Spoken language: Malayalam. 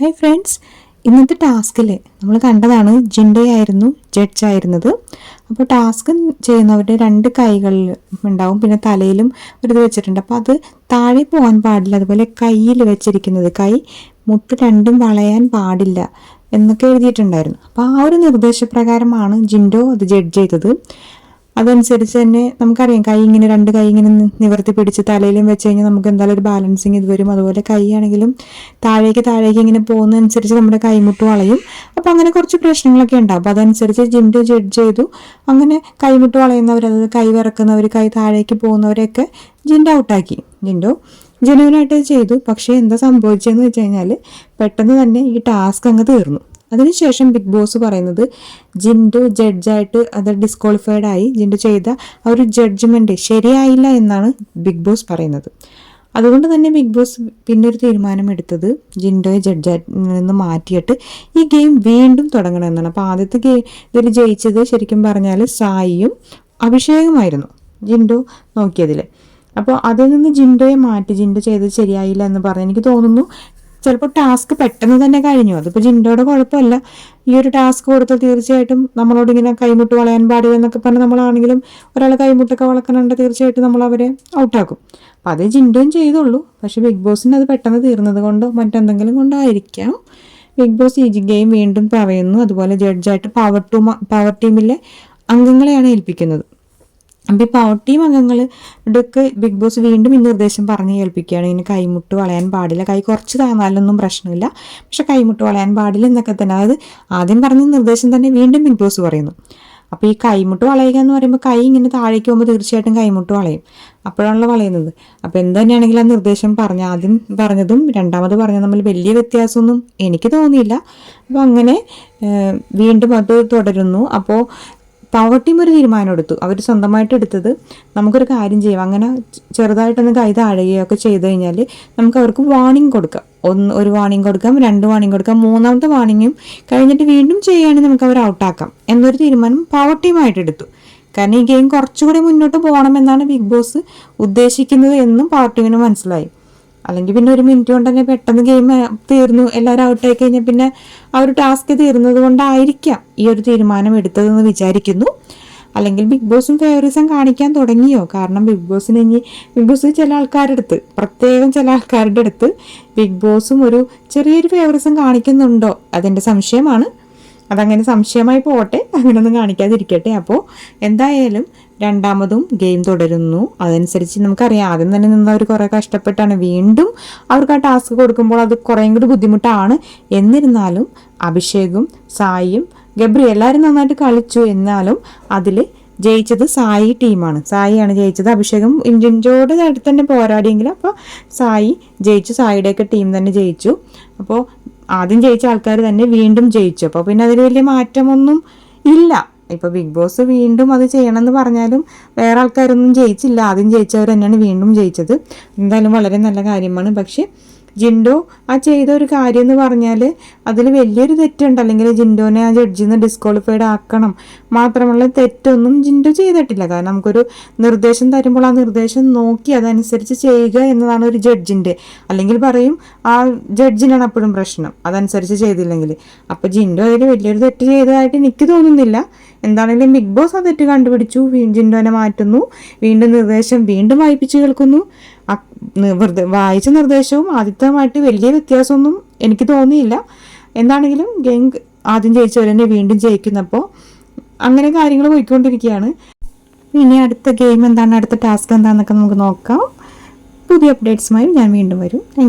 ഹായ് ഫ്രണ്ട്സ് ഇന്നത്തെ ടാസ്കിൽ നമ്മൾ കണ്ടതാണ് ജിൻഡയായിരുന്നു ജഡ്ജായിരുന്നത് അപ്പോൾ ടാസ്ക് ചെയ്യുന്നവരുടെ രണ്ട് കൈകളിൽ ഉണ്ടാവും പിന്നെ തലയിലും ഒരു ഇത് വെച്ചിട്ടുണ്ട്. അപ്പോൾ അത് താഴെ പോകാൻ പാടില്ല അതുപോലെ കയ്യിൽ വെച്ചിരിക്കുന്നത് കൈ മുട്ട് രണ്ടും വളയാൻ പാടില്ല എന്നൊക്കെ എഴുതിയിട്ടുണ്ടായിരുന്നു. അപ്പോൾ ആ ഒരു നിർദ്ദേശപ്രകാരമാണ് ജിൻഡോ അത് ജഡ്ജ് ചെയ്തത്. അതനുസരിച്ച് തന്നെ നമുക്കറിയാം കൈ ഇങ്ങനെ രണ്ട് കൈ ഇങ്ങനെ നിവർത്തി പിടിച്ച് തലയിലും വെച്ച് കഴിഞ്ഞാൽ നമുക്ക് എന്തായാലും ഒരു ബാലൻസിങ് ഇത് വരും. അതുപോലെ കൈ ആണെങ്കിലും താഴേക്ക് താഴേക്ക് ഇങ്ങനെ പോകുന്നതനുസരിച്ച് നമ്മുടെ കൈമുട്ട് വളയും. അപ്പോൾ അങ്ങനെ കുറച്ച് പ്രശ്നങ്ങളൊക്കെ ഉണ്ടാവും. അപ്പോൾ അതനുസരിച്ച് ജിൻഡു ജഡ് ചെയ്തു. അങ്ങനെ കൈമുട്ട് വളയുന്നവർ അതായത് കൈ വിറക്കുന്നവർ കൈ താഴേക്ക് പോകുന്നവരെയൊക്കെ ജിൻഡു ഔട്ടാക്കി ജിൻഡു ജനുവനായിട്ട് ചെയ്തു. പക്ഷേ എന്താ സംഭവിച്ചതെന്ന് വെച്ച് കഴിഞ്ഞാൽ പെട്ടെന്ന് തന്നെ ഈ ടാസ്ക് അങ്ങ് തീർന്നു. അതിനുശേഷം ബിഗ് ബോസ് പറയുന്നത് ജിൻഡു ജഡ്ജായിട്ട് അത് ഡിസ്ക്വാളിഫൈഡ് ആയി. ജിൻഡു ചെയ്ത ആ ഒരു ജഡ്ജ്മെന്റ് ശരിയായില്ല എന്നാണ് ബിഗ് ബോസ് പറയുന്നത്. അതുകൊണ്ട് തന്നെ ബിഗ് ബോസ് പിന്നെ ഒരു തീരുമാനം എടുത്തത് ജിൻഡോയെ ജഡ്ജായി നിന്ന് മാറ്റിയിട്ട് ഈ ഗെയിം വീണ്ടും തുടങ്ങണം എന്നാണ്. അപ്പോൾ ആദ്യത്തെ ഗെയിം ഇതിൽ ജയിച്ചത് ശരിക്കും പറഞ്ഞാൽ സായിയും അഭിഷേകമായിരുന്നു ജിൻഡു നോക്കിയതിൽ അപ്പോൾ അതിൽ നിന്ന് ജിൻഡോയെ മാറ്റി. ജിൻഡോ ചെയ്തത് ശരിയായില്ല എന്ന് പറഞ്ഞ് എനിക്ക് തോന്നുന്നു ചിലപ്പോൾ ടാസ്ക് പെട്ടെന്ന് തന്നെ കഴിഞ്ഞു. അതിപ്പോൾ ജിൻഡോയുടെ കുഴപ്പമല്ല. ഈ ഒരു ടാസ്ക് കൊടുത്താൽ തീർച്ചയായിട്ടും നമ്മളോട് ഇങ്ങനെ കൈമുട്ട് വളയാൻ പാടില്ല എന്നൊക്കെ പറഞ്ഞ് നമ്മളാണെങ്കിലും ഒരാളെ കൈമുട്ടൊക്കെ വളക്കണുണ്ട് തീർച്ചയായിട്ടും നമ്മൾ അവരെ ഔട്ടാക്കും അപ്പോൾ അത് ജിൻഡോയും ചെയ്തുള്ളൂ. പക്ഷേ ബിഗ് ബോസിന് അത് പെട്ടെന്ന് തീർന്നത് കൊണ്ടോ മറ്റെന്തെങ്കിലും കൊണ്ടായിരിക്കാം. ബിഗ് ബോസ് ഈ ഗെയിം വീണ്ടും പറയുന്നു. അതുപോലെ ജഡ്ജായിട്ട് പവർ ടൂ പവർ ടീമിലെ അംഗങ്ങളെയാണ് ഏൽപ്പിക്കുന്നത്. അപ്പോൾ ഈ പവർ ടീം അംഗങ്ങൾക്ക് ബിഗ് ബോസ് വീണ്ടും ഈ നിർദ്ദേശം പറഞ്ഞ് കേൾപ്പിക്കുകയാണ് ഇനി കൈമുട്ട് വളയാൻ പാടില്ല. കൈ കുറച്ച് താങ്ങാലൊന്നും പ്രശ്നമില്ല. പക്ഷെ കൈമുട്ട് വളയാൻ പാടില്ല എന്നൊക്കെ തന്നെ. അതായത് ആദ്യം പറഞ്ഞ നിർദ്ദേശം തന്നെ വീണ്ടും ബിഗ് ബോസ് പറയുന്നു. അപ്പോൾ ഈ കൈമുട്ട് വളയുക എന്ന് പറയുമ്പോൾ കൈ ഇങ്ങനെ താഴേക്ക് പോകുമ്പോൾ തീർച്ചയായിട്ടും കൈമുട്ട് വളയും. അപ്പോഴാണല്ലോ വളയുന്നത്. അപ്പോൾ എന്ത് തന്നെയാണെങ്കിലും ആ നിർദ്ദേശം പറഞ്ഞ ആദ്യം പറഞ്ഞതും രണ്ടാമത് പറഞ്ഞതും തമ്മിൽ വലിയ വ്യത്യാസമൊന്നും എനിക്ക് തോന്നിയില്ല. അപ്പോൾ അങ്ങനെ വീണ്ടും അത് തുടരുന്നു. അപ്പോൾ പവർ ടീം ഒരു തീരുമാനം എടുത്തു അവർ സ്വന്തമായിട്ട് എടുത്തത് നമുക്കൊരു കാര്യം ചെയ്യാം. അങ്ങനെ ചെറുതായിട്ടൊന്ന് കൈ താഴുകയോ ഒക്കെ ചെയ്തു കഴിഞ്ഞാൽ നമുക്ക് അവർക്ക് വാണിംഗ് കൊടുക്കാം. ഒന്ന് ഒരു വാണിംഗ് കൊടുക്കാം രണ്ട് വാണിംഗ് കൊടുക്കാം മൂന്നാമത്തെ വാണിംഗും കഴിഞ്ഞിട്ട് വീണ്ടും ചെയ്യുകയാണെങ്കിൽ നമുക്ക് അവർ ഔട്ടാക്കാം എന്നൊരു തീരുമാനം പവർ ടീമായിട്ട് എടുത്തു. കാരണം ഈ ഗെയിം കുറച്ചുകൂടി മുന്നോട്ട് പോകണമെന്നാണ് ബിഗ് ബോസ് ഉദ്ദേശിക്കുന്നത് എന്നും പവർ ടീമിന് മനസ്സിലായി. അല്ലെങ്കിൽ പിന്നെ ഒരു മിനിറ്റ് കൊണ്ട് തന്നെ പെട്ടെന്ന് ഗെയിം തീർന്നു എല്ലാവരും ഔട്ടായി കഴിഞ്ഞാൽ പിന്നെ ആ ഒരു ടാസ്ക് തീർന്നത് കൊണ്ടായിരിക്കാം ഈ ഒരു തീരുമാനം എടുത്തതെന്ന് വിചാരിക്കുന്നു. അല്ലെങ്കിൽ ബിഗ് ബോസും ഫേവറിസം കാണിക്കാൻ തുടങ്ങിയോ? കാരണം ബിഗ് ബോസിന് ഇനി ബിഗ് ബോസ് ചില ആൾക്കാരുടെ അടുത്ത് പ്രത്യേകം ചില ആൾക്കാരുടെ അടുത്ത് ബിഗ് ബോസും ഒരു ചെറിയൊരു ഫേവറിസം കാണിക്കുന്നുണ്ടോ? അതെന്റെ സംശയമാണ്. അതങ്ങനെ സംശയമായി പോട്ടെ അങ്ങനെയൊന്നും കാണിക്കാതിരിക്കട്ടെ. അപ്പോൾ എന്തായാലും രണ്ടാമതും ഗെയിം തുടരുന്നു. അതനുസരിച്ച് നമുക്കറിയാം. ആദ്യം തന്നെ നിന്ന് അവർ കുറേ കഷ്ടപ്പെട്ടാണ്. വീണ്ടും അവർക്ക് ആ ടാസ്ക് കൊടുക്കുമ്പോൾ അത് കുറേയും കൂടി ബുദ്ധിമുട്ടാണ്. എന്നിരുന്നാലും അഭിഷേകും സായിയും ഗബ്രി എല്ലാവരും നന്നായിട്ട് കളിച്ചു. എന്നാലും അതിൽ ജയിച്ചത് സായി ടീമാണ്. സായിയാണ് ജയിച്ചത്. അഭിഷേകം ഇന്ത്യൻജോട് അടുത്ത് തന്നെ പോരാടിയെങ്കിലും അപ്പോൾ സായി ജയിച്ചു. സായിയുടെയൊക്കെ ടീം തന്നെ ജയിച്ചു. അപ്പോൾ ആദ്യം ജയിച്ച ആൾക്കാർ തന്നെ വീണ്ടും ജയിച്ചു. അപ്പോൾ പിന്നെ അതിൽ വലിയ മാറ്റമൊന്നും ഇല്ല. ഇപ്പോൾ ബിഗ് ബോസ് വീണ്ടും അത് ചെയ്യണമെന്ന് പറഞ്ഞാലും വേറെ ആൾക്കാരൊന്നും ജയിച്ചില്ല. ആദ്യം ജയിച്ചവർ തന്നെയാണ് വീണ്ടും ജയിച്ചത്. എന്തായാലും വളരെ നല്ല കാര്യമാണ്. പക്ഷേ ജിൻഡോ ആ ചെയ്ത ഒരു കാര്യം എന്ന് പറഞ്ഞാൽ അതിൽ വലിയൊരു തെറ്റുണ്ട്. അല്ലെങ്കിൽ ജിൻഡോനെ ആ ജഡ്ജിൽ നിന്ന് ഡിസ്ക്വാളിഫൈഡ് ആക്കണം. മാത്രമല്ല തെറ്റൊന്നും ജിൻഡോ ചെയ്തിട്ടില്ല. കാരണം നമുക്കൊരു നിർദ്ദേശം തരുമ്പോൾ ആ നിർദ്ദേശം നോക്കി അതനുസരിച്ച് ചെയ്യുക എന്നതാണ് ഒരു ജഡ്ജിന്റെ അല്ലെങ്കിൽ പറയും ആ ജഡ്ജിനാണ് അപ്പോഴും പ്രശ്നം. അതനുസരിച്ച് ചെയ്തില്ലെങ്കിൽ. അപ്പോൾ ജിൻഡോ അതിൽ വലിയൊരു തെറ്റ് ചെയ്തതായിട്ട് എനിക്ക് തോന്നുന്നില്ല. എന്താണെങ്കിലും ബിഗ് ബോസ് ആ തെറ്റ് കണ്ടുപിടിച്ചു. ജിൻഡോനെ മാറ്റുന്നു. വീണ്ടും നിർദ്ദേശം വീണ്ടും വായിപ്പിച്ച് കേൾക്കുന്നു. വായിച്ച നിർദ്ദേശവും ആദ്യത്തമായിട്ട് വലിയ വ്യത്യാസമൊന്നും എനിക്ക് തോന്നിയില്ല. എന്താണെങ്കിലും ഗെയിം ആദ്യം ജയിച്ചവർ തന്നെ വീണ്ടും ജയിക്കുന്നപ്പോൾ അങ്ങനെ കാര്യങ്ങൾ പോയിക്കൊണ്ടിരിക്കുകയാണ്. ഇനി അടുത്ത ഗെയിം എന്താണ്? അടുത്ത ടാസ്ക് എന്താണെന്നൊക്കെ നമുക്ക് നോക്കാം. പുതിയ അപ്ഡേറ്റ്സുമായി ഞാൻ വീണ്ടും വരും. താങ്ക്